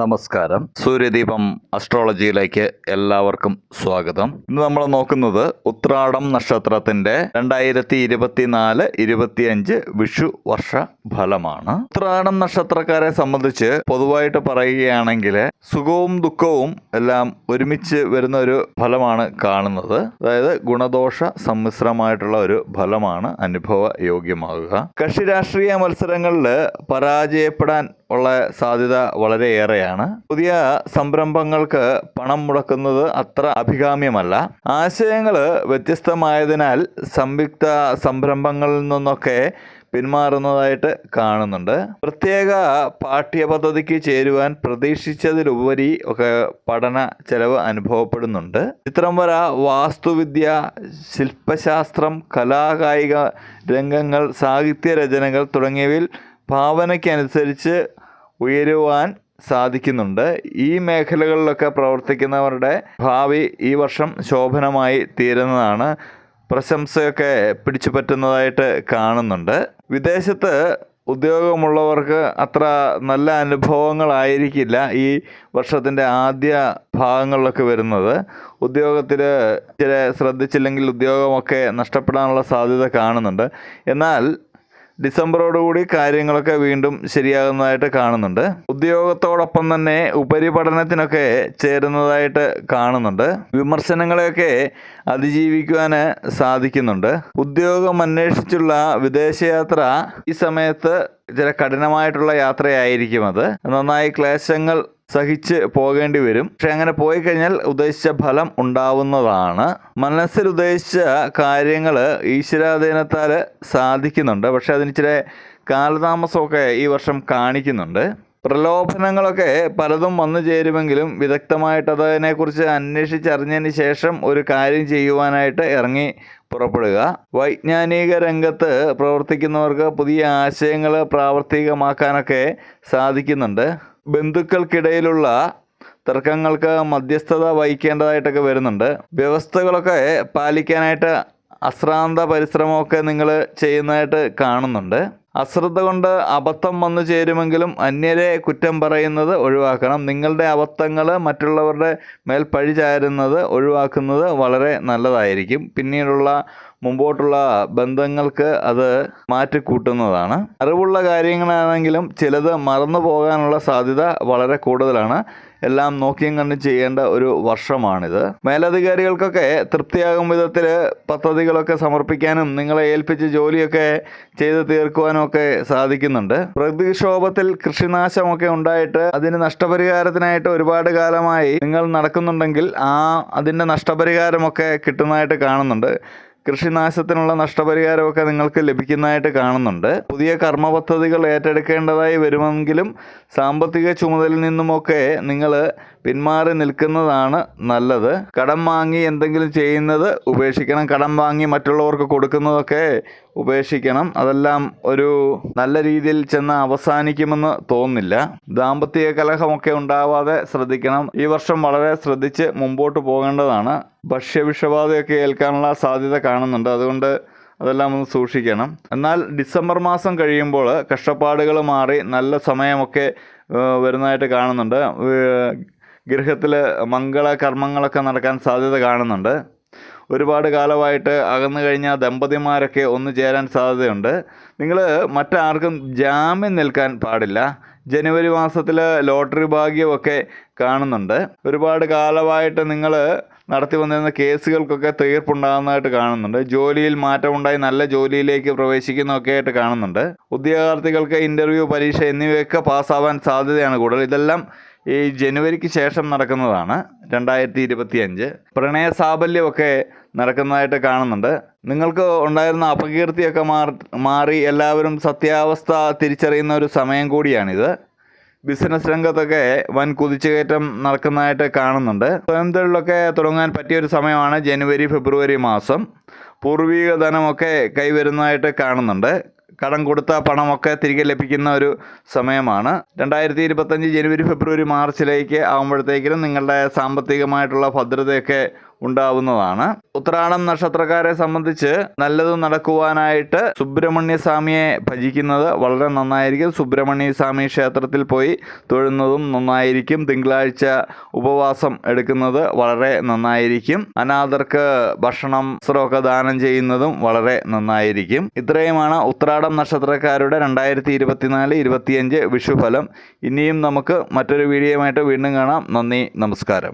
നമസ്കാരം. സൂര്യദീപം അസ്ട്രോളജിയിലേക്ക് എല്ലാവർക്കും സ്വാഗതം. ഇന്ന് നമ്മൾ നോക്കുന്നത് ഉത്രാടം നക്ഷത്രത്തിന്റെ രണ്ടായിരത്തി ഇരുപത്തിനാല് ഇരുപത്തിയഞ്ച് വിഷു വർഷ ഫലമാണ്. ഉത്രാടം നക്ഷത്രക്കാരെ സംബന്ധിച്ച് പൊതുവായിട്ട് പറയുകയാണെങ്കിൽ സുഖവും ദുഃഖവും എല്ലാം ഒരുമിച്ച് വരുന്ന ഒരു ഫലമാണ് കാണുന്നത്. അതായത് ഗുണദോഷ സമ്മിശ്രമായിട്ടുള്ള ഒരു ഫലമാണ് അനുഭവ യോഗ്യമാകുക. കക്ഷി രാഷ്ട്രീയ മത്സരങ്ങളിൽ പരാജയപ്പെടാൻ ഉള്ള സാധ്യത വളരെയേറെയാണ് പുതിയ സംരംഭങ്ങൾക്ക് പണം മുടക്കുന്നത് അത്ര അഭികാമ്യമല്ല. ആശയങ്ങൾ വ്യത്യസ്തമായതിനാൽ സംയുക്ത സംരംഭങ്ങളിൽ നിന്നൊക്കെ പിന്മാറുന്നതായിട്ട് കാണുന്നുണ്ട്. പ്രത്യേക പാഠ്യപദ്ധതിക്ക് ചേരുവാൻ പ്രതീക്ഷിച്ചതിലുപരി ഒക്കെ പഠന ചെലവ് അനുഭവപ്പെടുന്നുണ്ട്. ചിത്രം വര വാസ്തുവിദ്യ ശില്പശാസ്ത്രം കലാകായിക രംഗങ്ങൾ സാഹിത്യ രചനകൾ തുടങ്ങിയവയിൽ ഭാവനയ്ക്കനുസരിച്ച് ഉയരുവാൻ സാധിക്കുന്നുണ്ട്. ഈ മേഖലകളിലൊക്കെ പ്രവർത്തിക്കുന്നവരുടെ ഭാവി ഈ വർഷം ശോഭനമായി തീരുന്നതാണ്. പ്രശംസയൊക്കെ പിടിച്ചു പറ്റുന്നതായിട്ട് കാണുന്നുണ്ട്. വിദേശത്ത് ഉദ്യോഗമുള്ളവർക്ക് അത്ര നല്ല അനുഭവങ്ങളായിരിക്കില്ല ഈ വർഷത്തിന്റെ ആദ്യ ഭാഗങ്ങളിലൊക്കെ വരുന്നത്. ഉദ്യോഗത്തിൽ ചില ശ്രദ്ധിച്ചില്ലെങ്കിൽ ഉദ്യോഗമൊക്കെ നഷ്ടപ്പെടാനുള്ള സാധ്യത കാണുന്നുണ്ട്. എന്നാൽ ഡിസംബറോടുകൂടി കാര്യങ്ങളൊക്കെ വീണ്ടും ശരിയാകുന്നതായിട്ട് കാണുന്നുണ്ട്. ഉദ്യോഗത്തോടൊപ്പം തന്നെ ഉപരിപഠനത്തിനൊക്കെ ചേരുന്നതായിട്ട് കാണുന്നുണ്ട്. വിമർശനങ്ങളെയൊക്കെ അതിജീവിക്കുവാൻ സാധിക്കുന്നുണ്ട്. ഉദ്യോഗം അന്വേഷിച്ചുള്ള വിദേശയാത്ര ഈ സമയത്ത് ചില കഠിനമായിട്ടുള്ള യാത്രയായിരിക്കും അത്. നന്നായി ക്ലേശങ്ങൾ സഹിച്ച് പോകേണ്ടി വരും. പക്ഷെ അങ്ങനെ പോയി കഴിഞ്ഞാൽ ഉദ്ദേശിച്ച ഫലം ഉണ്ടാവുന്നതാണ്. മനസ്സിൽ ഉദ്ദേശിച്ച കാര്യങ്ങൾ ഈശ്വരാധീനത്താൽ സാധിക്കുന്നുണ്ട്. പക്ഷെ അതിന് ഇച്ചിരി കാലതാമസമൊക്കെ ഈ വർഷം കാണിക്കുന്നുണ്ട്. പ്രലോഭനങ്ങളൊക്കെ പലതും വന്നു ചേരുമെങ്കിലും വിദഗ്ധമായിട്ട് അതിനെക്കുറിച്ച് അന്വേഷിച്ചറിഞ്ഞതിന് ശേഷം ഒരു കാര്യം ചെയ്യുവാനായിട്ട് ഇറങ്ങി പുറപ്പെടുക. വൈജ്ഞാനിക രംഗത്ത് പ്രവർത്തിക്കുന്നവർക്ക് പുതിയ ആശയങ്ങൾ പ്രാവർത്തികമാക്കാനൊക്കെ സാധിക്കുന്നുണ്ട്. ബന്ധുക്കൾക്കിടയിലുള്ള തർക്കങ്ങൾക്ക് മധ്യസ്ഥത വഹിക്കേണ്ടതായിട്ടൊക്കെ വരുന്നുണ്ട്. വ്യവസ്ഥകളൊക്കെ പാലിക്കാനായിട്ട് അശ്രാന്ത പരിശ്രമമൊക്കെ നിങ്ങൾ ചെയ്യുന്നതായിട്ട് കാണുന്നുണ്ട്. അശ്രദ്ധ കൊണ്ട് അബദ്ധം വന്നു ചേരുമെങ്കിലും അന്യരെ കുറ്റം പറയുന്നത് ഒഴിവാക്കണം. നിങ്ങളുടെ അബദ്ധങ്ങൾ മറ്റുള്ളവരുടെ മേൽ പഴി ചാരുന്നത് ഒഴിവാക്കുന്നത് വളരെ നല്ലതായിരിക്കും. പിന്നീടുള്ള മുമ്പോട്ടുള്ള ബന്ധങ്ങൾക്ക് അത് മാറ്റിക്കൂട്ടുന്നതാണ്. അറിവുള്ള കാര്യങ്ങളാണെങ്കിലും ചിലത് മറന്നു പോകാനുള്ള സാധ്യത വളരെ കൂടുതലാണ്. എല്ലാം നോക്കിയും കണ്ടും ചെയ്യേണ്ട ഒരു വർഷമാണിത്. മേലധികാരികൾക്കൊക്കെ തൃപ്തിയാകും വിധത്തിൽ പദ്ധതികളൊക്കെ സമർപ്പിക്കാനും നിങ്ങളെ ഏൽപ്പിച്ച ജോലിയൊക്കെ ചെയ്ത് തീർക്കുവാനും ഒക്കെ സാധിക്കുന്നുണ്ട്. പ്രകൃതിക്ഷോഭത്തിൽ കൃഷിനാശമൊക്കെ ഉണ്ടായിട്ട് അതിന് നഷ്ടപരിഹാരത്തിനായിട്ട് ഒരുപാട് കാലമായി നിങ്ങൾ നടക്കുന്നുണ്ടെങ്കിൽ ആ അതിന്റെ നഷ്ടപരിഹാരമൊക്കെ കിട്ടുന്നതായിട്ട് കാണുന്നുണ്ട്. കൃഷിനാശത്തിനുള്ള നഷ്ടപരിഹാരമൊക്കെ നിങ്ങൾക്ക് ലഭിക്കുന്നതായിട്ട് കാണുന്നുണ്ട്. പുതിയ കർമ്മ പദ്ധതികൾ ഏറ്റെടുക്കേണ്ടതായി വരുമെങ്കിലും സാമ്പത്തിക ചുമതലയിൽ നിന്നുമൊക്കെ നിങ്ങൾ പിന്മാറി നിൽക്കുന്നതാണ് നല്ലത്. കടം വാങ്ങി എന്തെങ്കിലും ചെയ്യുന്നത് ഉപേക്ഷിക്കണം. കടം വാങ്ങി മറ്റുള്ളവർക്ക് കൊടുക്കുന്നതൊക്കെ ഉപേക്ഷിക്കണം. അതെല്ലാം ഒരു നല്ല രീതിയിൽ ചെന്ന് അവസാനിക്കുമെന്ന് തോന്നില്ല ദാമ്പത്യ കലഹമൊക്കെ ഉണ്ടാവാതെ ശ്രദ്ധിക്കണം. ഈ വർഷം വളരെ ശ്രദ്ധിച്ച് മുമ്പോട്ട് പോകേണ്ടതാണ്. ഭക്ഷ്യവിഷബാധയൊക്കെ ഏൽക്കാനുള്ള സാധ്യത കാണുന്നുണ്ട്. അതുകൊണ്ട് അതെല്ലാം ഒന്ന് സൂക്ഷിക്കണം. എന്നാൽ ഡിസംബർ മാസം കഴിയുമ്പോൾ കഷ്ടപ്പാടുകൾ മാറി നല്ല സമയമൊക്കെ വരുന്നതായിട്ട് കാണുന്നുണ്ട്. ഗൃഹത്തിൽ മംഗള കർമ്മങ്ങളൊക്കെ നടക്കാൻ സാധ്യത കാണുന്നുണ്ട്. ഒരുപാട് കാലമായിട്ട് അകന്നു കഴിഞ്ഞ ദമ്പതിമാരൊക്കെ ഒന്ന് ചേരാൻ സാധ്യതയുണ്ട്. നിങ്ങൾ മറ്റാർക്കും ജാമ്യം നിൽക്കാൻ പാടില്ല. ജനുവരി മാസത്തിൽ ലോട്ടറി ഭാഗ്യമൊക്കെ കാണുന്നുണ്ട്. ഒരുപാട് കാലമായിട്ട് നിങ്ങൾ നടത്തി വന്നിരുന്ന കേസുകൾക്കൊക്കെ തീർപ്പുണ്ടാകുന്നതായിട്ട് കാണുന്നുണ്ട്. ജോലിയിൽ മാറ്റമുണ്ടായി നല്ല ജോലിയിലേക്ക് പ്രവേശിക്കുന്നതൊക്കെ ആയിട്ട് കാണുന്നുണ്ട്. ഉദ്യോഗാർത്ഥികൾക്ക് ഇന്റർവ്യൂ പരീക്ഷ എന്നിവയൊക്കെ പാസ്സാവാൻ സാധ്യതയാണ് കൂടുതൽ. ഇതെല്ലാം ഈ ജനുവരിക്ക് ശേഷം നടക്കുന്നതാണ് രണ്ടായിരത്തി ഇരുപത്തി അഞ്ച് പ്രണയ നടക്കുന്നതായിട്ട് കാണുന്നുണ്ട്. നിങ്ങൾക്ക് ഉണ്ടായിരുന്ന അപകീർത്തിയൊക്കെ മാറി മാറി എല്ലാവരും സത്യാവസ്ഥ തിരിച്ചറിയുന്ന ഒരു സമയം കൂടിയാണിത്. ബിസിനസ് രംഗത്തൊക്കെ വൻ കുതിച്ചുകയറ്റം നടക്കുന്നതായിട്ട് കാണുന്നുണ്ട്. സ്വയം തൊഴിലൊക്കെ തുടങ്ങാൻ പറ്റിയ ഒരു സമയമാണ് ജനുവരി ഫെബ്രുവരി മാസം. പൂർവീക ധനമൊക്കെ കൈവരുന്നതായിട്ട് കാണുന്നുണ്ട്. കടം കൊടുത്ത പണമൊക്കെ തിരികെ ലഭിക്കുന്ന ഒരു സമയമാണ്. രണ്ടായിരത്തി ഇരുപത്തഞ്ച് ജനുവരി ഫെബ്രുവരി മാർച്ചിലേക്ക് ആകുമ്പോഴത്തേക്കിനും നിങ്ങളുടെ സാമ്പത്തികമായിട്ടുള്ള ഭദ്രതയൊക്കെ ഉണ്ടാവുന്നതാണ്. ഉത്രാടം നക്ഷത്രക്കാരെ സംബന്ധിച്ച് നല്ലത് നടക്കുവാനായിട്ട് സുബ്രഹ്മണ്യ സ്വാമിയെ ഭജിക്കുന്നത് വളരെ നന്നായിരിക്കും. സുബ്രഹ്മണ്യ സ്വാമി ക്ഷേത്രത്തിൽ പോയി തൊഴുന്നതും നന്നായിരിക്കും. തിങ്കളാഴ്ച ഉപവാസം എടുക്കുന്നത് വളരെ നന്നായിരിക്കും. അനാഥർക്ക് ഭക്ഷണം വസ്ത്രമൊക്കെ ദാനം ചെയ്യുന്നതും വളരെ നന്നായിരിക്കും. ഇത്രയുമാണ് ഉത്രാടം നക്ഷത്രക്കാരുടെ രണ്ടായിരത്തി ഇരുപത്തിനാല് ഇരുപത്തിയഞ്ച് വിഷുഫലം. ഇനിയും നമുക്ക് മറ്റൊരു വീഡിയോയുമായിട്ട് വീണ്ടും കാണാം. നന്ദി നമസ്കാരം.